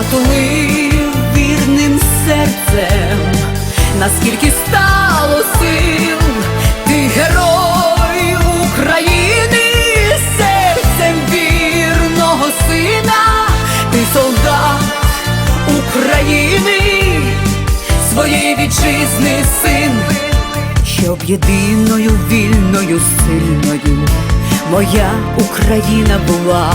Затулив вірним серцем, наскільки стало сил, ти герой України, серцем вірного сина, ти солдат України, своєї вітчизни син, щоб єдиною вільною сильною моя Україна була,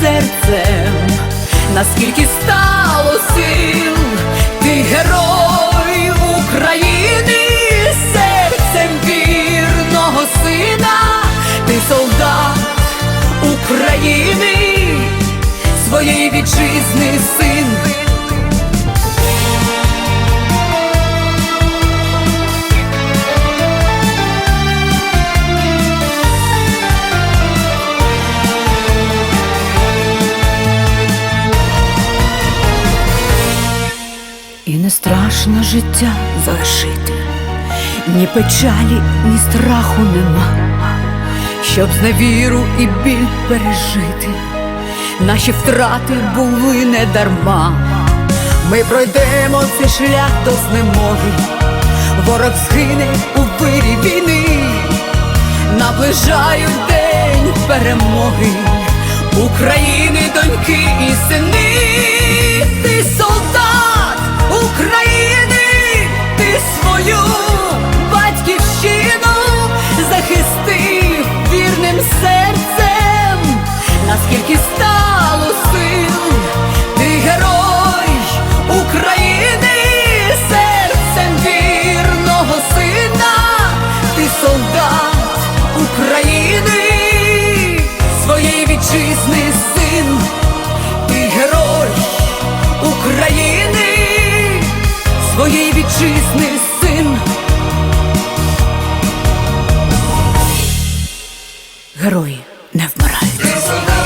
серцем, наскільки стало страшно життя залишити, ні печалі, ні страху нема, щоб зневіру і біль пережити, наші втрати були не дарма. Ми пройдемо цей шлях до знемоги, ворог згине у вирі війни, наближають день перемоги, України, доньки і сини, України, серцем вірного сина, ти солдат України, своєї вітчизни син, ти герой України, своєї вітчизни син. Герої не вмирають.